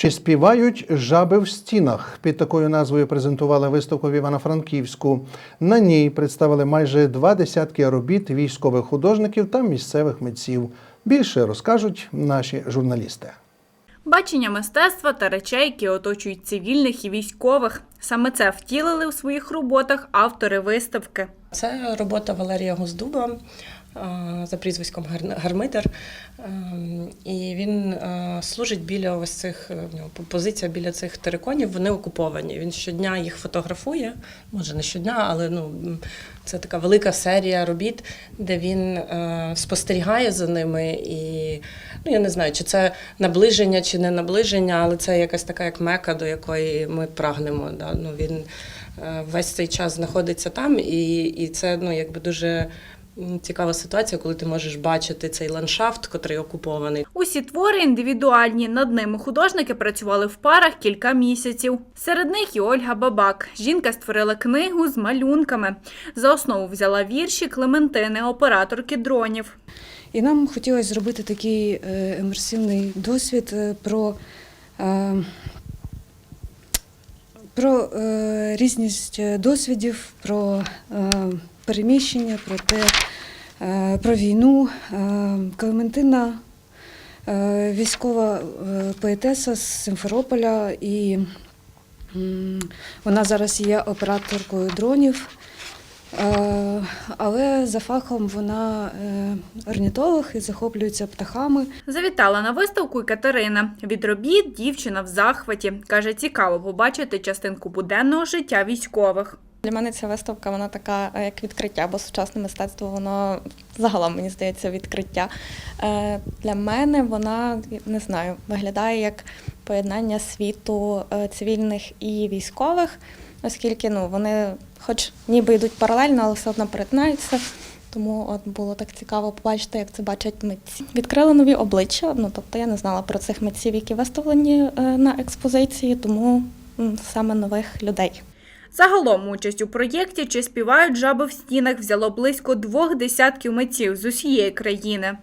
Чи співають жаби в стінах? Під такою назвою презентували виставку в Івано-Франківську. На ній представили майже два десятки робіт військових художників та місцевих митців. Більше розкажуть наші журналісти. Бачення мистецтва та речей, які оточують цивільних і військових. Саме це втілили у своїх роботах автори виставки. Це робота Валерія Гоздуба е, за прізвиськом Гар- Гармидер. Е, І він е, служить біля ось цих е, позиція біля цих териконів. Вони окуповані. Він щодня їх фотографує. Може не щодня, але ну це така велика серія робіт, де він е, спостерігає за ними. І ну я не знаю, чи це наближення, чи не наближення, але це якась така як мека, до якої ми прагнемо. Да? Ну, він весь цей час знаходиться там, і, і це ну, якби дуже цікава ситуація, коли ти можеш бачити цей ландшафт, котрий окупований. Усі твори індивідуальні. Над ними художники працювали в парах кілька місяців. Серед них і Ольга Бабак. Жінка створила книгу з малюнками. За основу взяла вірші Клементини, операторки дронів. І нам хотілося зробити такий е, емерсивний досвід е, про, е, про е, різність досвідів, про е, переміщення, про те, е, про війну. Е, Клементина е, військова поетеса з Симферополя, і вона зараз є операторкою дронів. Але за фахом вона орнітолог і захоплюється птахами. Завітала на виставку і Катерина. Від робіт дівчина в захваті. Каже, цікаво побачити частинку буденного життя військових. Для мене ця виставка вона така е, як відкриття, бо сучасне мистецтво воно загалом мені здається відкриття. Е, Для мене вона не знаю, виглядає як поєднання світу е, цивільних і військових, оскільки ну вони, хоч ніби йдуть паралельно, але все одно перетинаються. Тому от було так цікаво побачити, як це бачать митці. Відкрили нові обличчя. Ну тобто я не знала про цих митців, які виставлені на експозиції, тому саме нових людей. Загалом участь у проєкті Чи співають жаби в стінах взяло близько двох десятків митців з усієї країни.